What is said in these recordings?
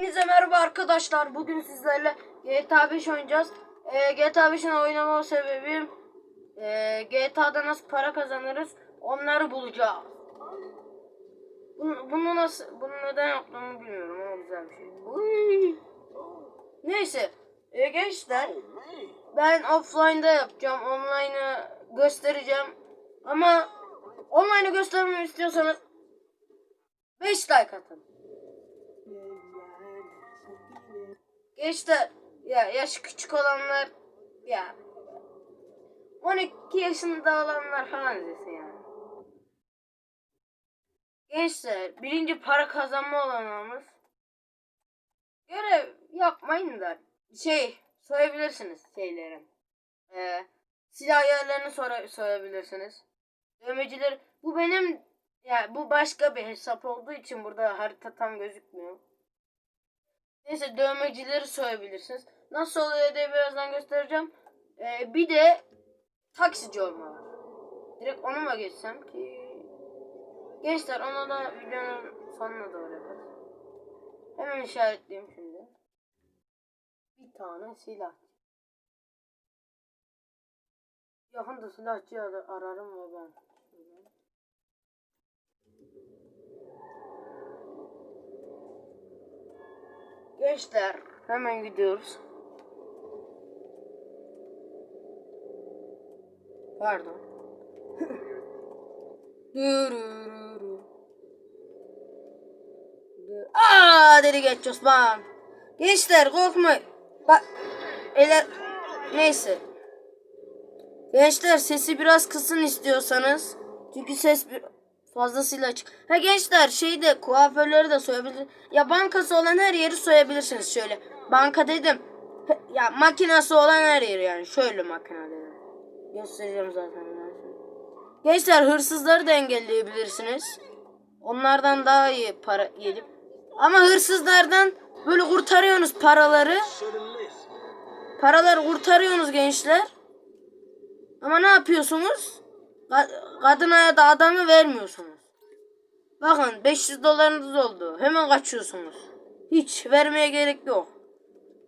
Hepinize merhaba arkadaşlar. Bugün sizlerle GTA 5 oynayacağız. Ee, GTA 5'in oynama sebebim ee, GTA'da nasıl para kazanırız onları bulacağız. Bunu, bunu nasıl, bunu neden yaptığımı bilmiyorum ama güzel bir şey. Uy. Neyse ee, gençler ben offline'da yapacağım. Online'ı göstereceğim. Ama online'ı göstermemi istiyorsanız 5 like atın. Gençler ya yaş küçük olanlar ya 12 yaşında olanlar falan izlesin yani. Gençler birinci para kazanma olanağımız görev yapmayın da şey soyabilirsiniz şeyleri. Ee, silah yerlerini soy soyabilirsiniz. Dövmeciler bu benim ya bu başka bir hesap olduğu için burada harita tam gözükmüyor. Neyse dövmecileri soyabilirsiniz. Nasıl oluyor diye birazdan göstereceğim. Ee, bir de taksici olma var. Direkt onu mu geçsem ki? Gençler ona da videonun sonuna doğru yaparız. Hemen işaretleyeyim şimdi. Bir tane silah. Yakında silahçı ar- ararım ve ben. Gençler hemen gidiyoruz. Pardon. Aa dedi geç Osman. Gençler korkmayın. Bak eller neyse. Gençler sesi biraz kısın istiyorsanız. Çünkü ses bir fazlasıyla açık. Ha gençler şeyde kuaförleri de soyabilir. Ya bankası olan her yeri soyabilirsiniz şöyle. Banka dedim. Ya makinası olan her yeri yani. Şöyle makine dedim. Göstereceğim zaten. Gençler hırsızları da engelleyebilirsiniz. Onlardan daha iyi para gelip. Ama hırsızlardan böyle kurtarıyorsunuz paraları. Paraları kurtarıyorsunuz gençler. Ama ne yapıyorsunuz? Ka- kadına ya da adamı vermiyorsunuz. Bakın 500 dolarınız oldu. Hemen kaçıyorsunuz. Hiç vermeye gerek yok.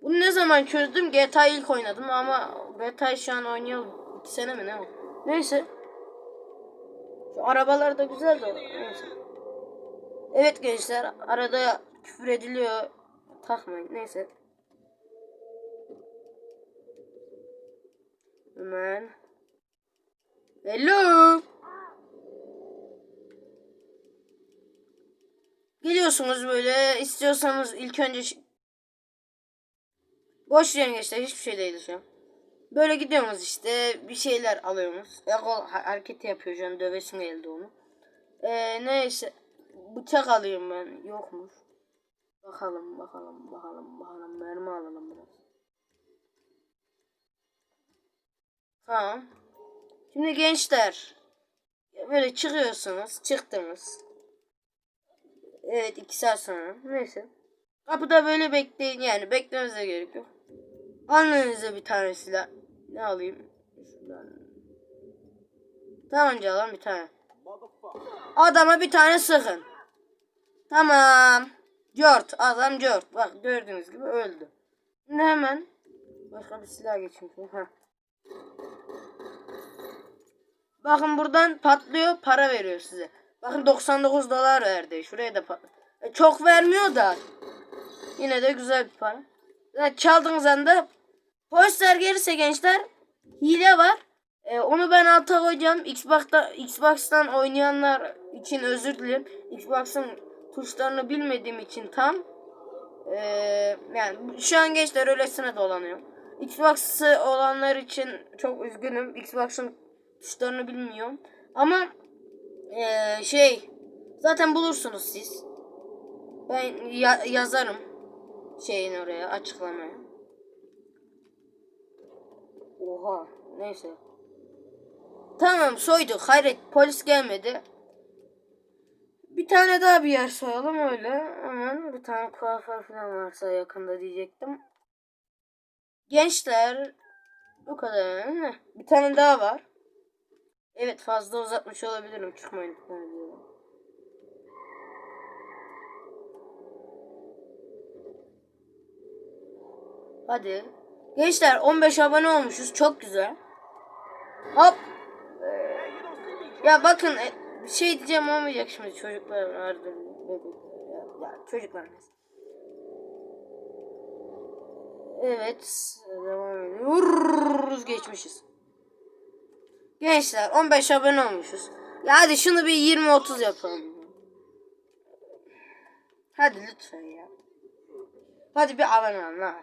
Bunu ne zaman çözdüm? GTA ilk oynadım ama GTA şu an oynuyor. 2 sene mi ne o? Neyse. Şu arabalar da güzel de. Evet gençler arada küfür ediliyor. Takmayın. Neyse. Hemen. Hello. Geliyorsunuz böyle istiyorsanız ilk önce boş verin gençler hiçbir şey değil şu an. Böyle gidiyorsunuz işte bir şeyler kol ha- hareketi yapıyor şu an dövesim geldi onu. Ee, neyse bıçak alayım ben yokmuş. Bakalım bakalım bakalım bakalım mermi alalım biraz. Tamam. Şimdi gençler böyle çıkıyorsunuz çıktınız. Evet iki saat sonra neyse. Kapıda böyle bekleyin yani beklemenize gerek yok. Alnınıza bir tane silah. Ne alayım? Şuradan. Tabanca alalım bir tane. Adama bir tane sıkın. Tamam. Jort. Adam Jort. Bak gördüğünüz gibi öldü. Şimdi hemen başka bir silah geçeyim. Bakın buradan patlıyor para veriyor size. Bakın 99 dolar verdi. Şuraya da E, çok vermiyor da. Yine de güzel bir para. Zaten çaldığınız anda polisler gelirse gençler hile var. E, onu ben alta koyacağım. Xbox'ta, Xbox'tan oynayanlar için özür dilerim. Xbox'ın tuşlarını bilmediğim için tam. E, yani şu an gençler öylesine dolanıyor. Xbox'ı olanlar için çok üzgünüm. Xbox'ın tuşlarını bilmiyorum. Ama eee, şey zaten bulursunuz siz. Ben ya- yazarım şeyin oraya açıklamaya. Oha neyse. Tamam soyduk. Hayret polis gelmedi. Bir tane daha bir yer soyalım öyle. Hemen bir tane kuaför falan varsa yakında diyecektim. Gençler bu kadar. Bir tane daha var. Evet fazla uzatmış olabilirim. Çıkmayın. diyorum. Hadi. Gençler 15 abone olmuşuz. Çok güzel. Hop. Ya bakın e, bir şey diyeceğim olmayacak şimdi çocuklar bebekler, Ya, ya çocuklar. Evet. Devam ediyoruz. Geçmişiz. Gençler 15 abone olmuşuz. Ya hadi şunu bir 20-30 yapalım. Hadi lütfen ya. Hadi bir abone olun. ha.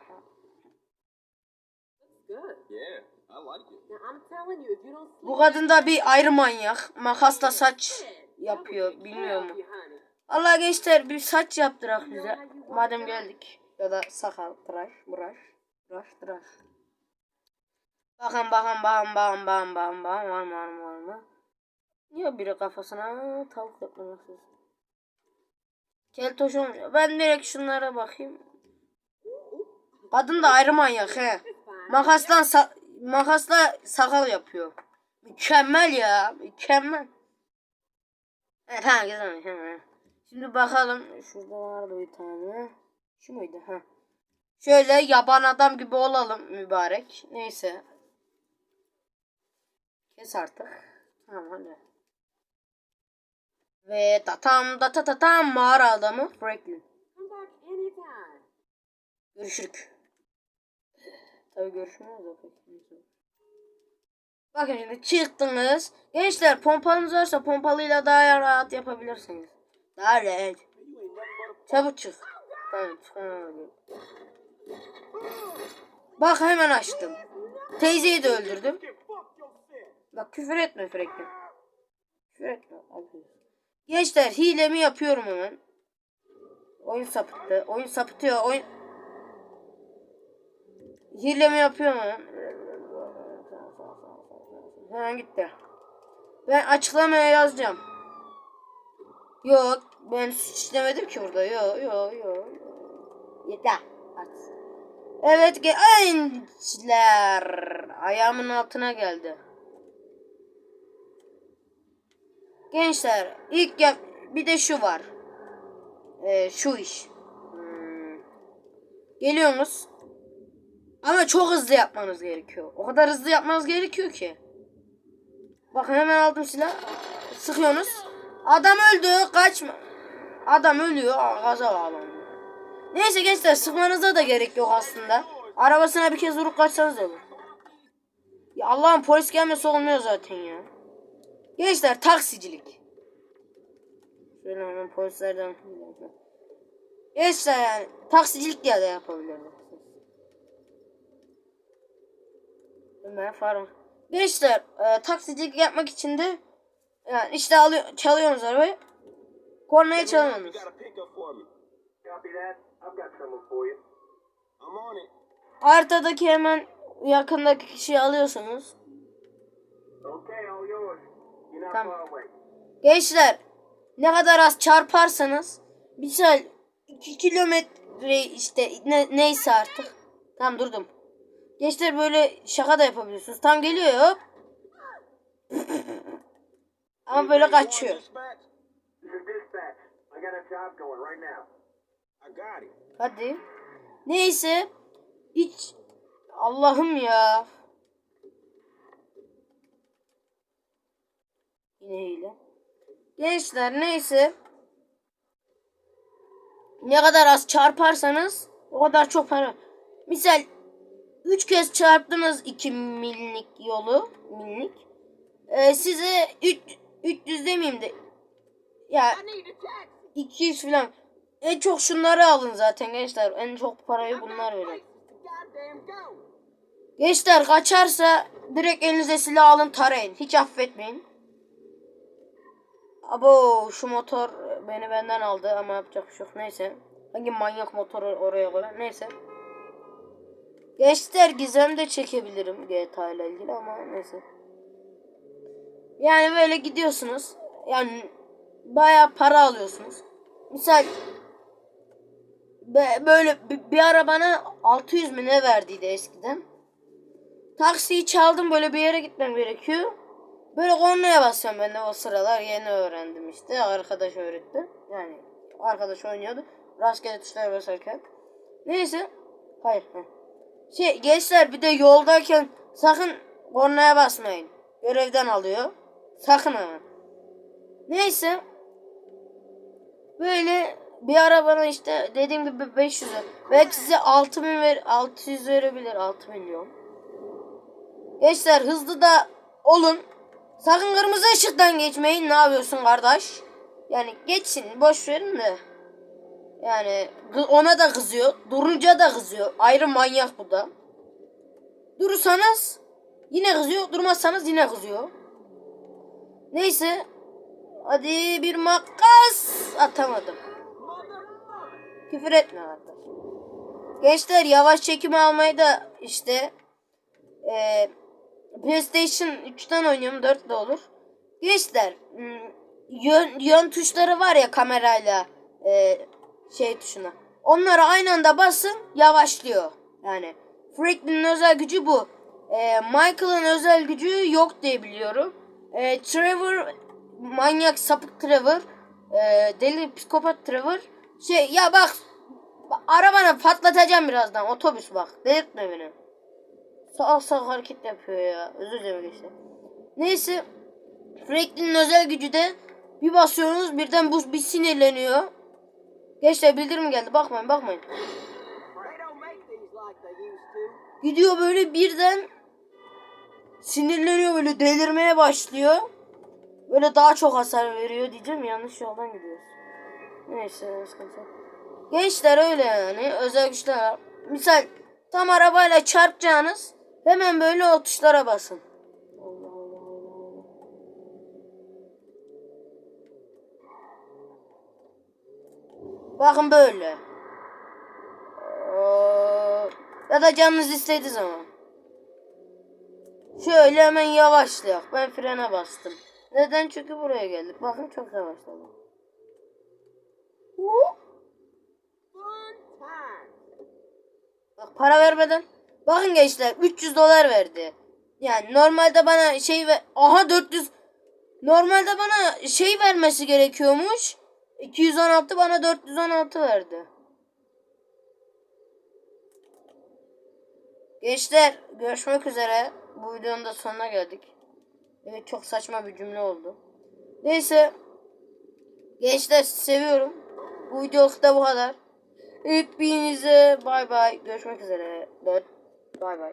Good. Yeah, I like it. Now I'm telling you, if you don't Bu kadın da bir ayrı manyak. Makasla saç yapıyor. Bilmiyor mu? Allah gençler bir saç yaptırak bize. Madem geldik. Ya da sakal, tıraş, tıraş, tıraş, tıraş. Bakın bakın bakın bakın bakın bakın bakın var mı var mı var mı? Niye biri kafasına tavuk yapmamışsınız? Keltoş olmuş. Ben direkt şunlara bakayım. Kadın da ayrı manyak he. Makasla sa- makasla sakal yapıyor. Mükemmel ya. Mükemmel. Evet ha güzelmiş. ha. Şimdi bakalım. Şurada vardı bir tane. Şu muydu? Ha. Şöyle yaban adam gibi olalım mübarek. Neyse. Kes artık. Tamam hadi. Ve tatam da ta ta tam mağara adamı Franklin. Görüşürük. Tabii görüşmüyoruz da. Bakın şimdi çıktınız. Gençler pompalınız varsa pompalıyla daha rahat yapabilirsiniz. Daha rahat. Çabuk çık. Tamam çıkamadım. Bak hemen açtım. Teyzeyi de öldürdüm. Bak küfür etme Franklin. Küfür etme. Gençler hilemi yapıyorum hemen. Oyun sapıttı. Oyun sapıtıyor. Oyun... Hilemi yapıyorum hemen. Hemen gitti. Ben açıklamaya yazacağım. Yok ben suç işlemedim ki burada. Yok yok yok. Yeter. At. Evet gençler. Ayağımın altına geldi. Gençler ilk yap bir de şu var. Ee, şu iş. Hmm. Geliyorsunuz. Ama çok hızlı yapmanız gerekiyor. O kadar hızlı yapmanız gerekiyor ki. Bakın hemen aldım silah. Sıkıyorsunuz. Adam öldü. Kaçma. Adam ölüyor. Gaza bağlandı. Neyse gençler sıkmanıza da gerek yok aslında. Arabasına bir kez vurup kaçsanız olur. Ya Allah'ım polis gelmesi olmuyor zaten ya. Gençler taksicilik. Şöyle hemen polislerden. Gençler yani taksicilik diye de yapabilirler. Ömer Faruk. Gençler e, taksicilik yapmak için de yani işte alıyor, çalıyorsunuz arabayı. Kornaya çalıyorsunuz. Haritadaki hemen yakındaki kişiyi alıyorsunuz. Okay, Tamam. Gençler ne kadar az çarparsanız misal 2 kilometre işte ne, neyse artık. Tamam durdum. Gençler böyle şaka da yapabiliyorsunuz. Tam geliyor hop. Ama böyle kaçıyor. Hadi. Neyse. Hiç Allah'ım ya. Yine hile. Gençler neyse. Ne kadar az çarparsanız o kadar çok para. Misal 3 kez çarptınız 2 millik yolu. Millik. Ee, size 3 300 demeyeyim de ya 200 falan. En çok şunları alın zaten gençler. En çok parayı bunlar go. Gençler kaçarsa direkt elinize silah alın tarayın. Hiç affetmeyin. Abo şu motor beni benden aldı ama yapacak bir şey yok. Neyse. Hangi manyak motoru oraya koyar. Neyse. Gençler gizem de çekebilirim GTA ile ilgili ama neyse. Yani böyle gidiyorsunuz. Yani bayağı para alıyorsunuz. Misal böyle bir, bir arabana 600 mi ne verdiydi eskiden. Taksiyi çaldım böyle bir yere gitmem gerekiyor. Böyle kornaya basıyorum ben de o sıralar yeni öğrendim işte. Arkadaş öğretti. Yani arkadaş oynuyordu. Rastgele tuşlara basarken. Neyse. Hayır. Şey gençler bir de yoldayken sakın kornaya basmayın. Görevden alıyor. Sakın ama. Neyse. Böyle bir arabanın işte dediğim gibi 500 lira. Belki size 6000 ver 600 verebilir 6 milyon. Gençler hızlı da olun. Sakın kırmızı ışıktan geçmeyin. Ne yapıyorsun kardeş? Yani geçsin boş verin de. Yani ona da kızıyor. Durunca da kızıyor. Ayrı manyak bu da. Durursanız yine kızıyor. Durmazsanız yine kızıyor. Neyse. Hadi bir makas atamadım. Küfür etme arkadaş. Gençler yavaş çekim almayı da işte eee PlayStation 3'ten oynuyorum 4 de olur. Gençler hmm, yön, yön tuşları var ya kamerayla eee, şey tuşuna. Onlara aynı anda basın yavaşlıyor. Yani Franklin'in özel gücü bu. Eee, Michael'ın özel gücü yok diye biliyorum. Eee, Trevor manyak sapık Trevor eee, deli psikopat Trevor şey ya bak, arabanı patlatacağım birazdan otobüs bak delirtme beni. Sağ sağ hareket yapıyor ya. Özür dilerim işte. Neyse. Franklin'in özel gücü de bir basıyorsunuz birden bu bir sinirleniyor. Gençler bildirim geldi. Bakmayın bakmayın. Gidiyor böyle birden sinirleniyor böyle delirmeye başlıyor. Böyle daha çok hasar veriyor diyeceğim yanlış yoldan gidiyoruz. Neyse sıkıntı. Gençler öyle yani özel güçler var. Misal tam arabayla çarpacağınız hemen böyle o tuşlara basın. Bakın böyle. Ya da canınız istediği zaman. Şöyle hemen yavaşlayak. Ben frene bastım. Neden? Çünkü buraya geldik. Bakın çok yavaşladım. Bak para vermeden. Bakın gençler 300 dolar verdi. Yani normalde bana şey ve aha 400 normalde bana şey vermesi gerekiyormuş. 216 bana 416 verdi. Gençler görüşmek üzere. Bu videonun da sonuna geldik. Evet çok saçma bir cümle oldu. Neyse. Gençler seviyorum. Bu videoluk da bu kadar. Hepinize bay bay. Görüşmek üzere. Bay bay.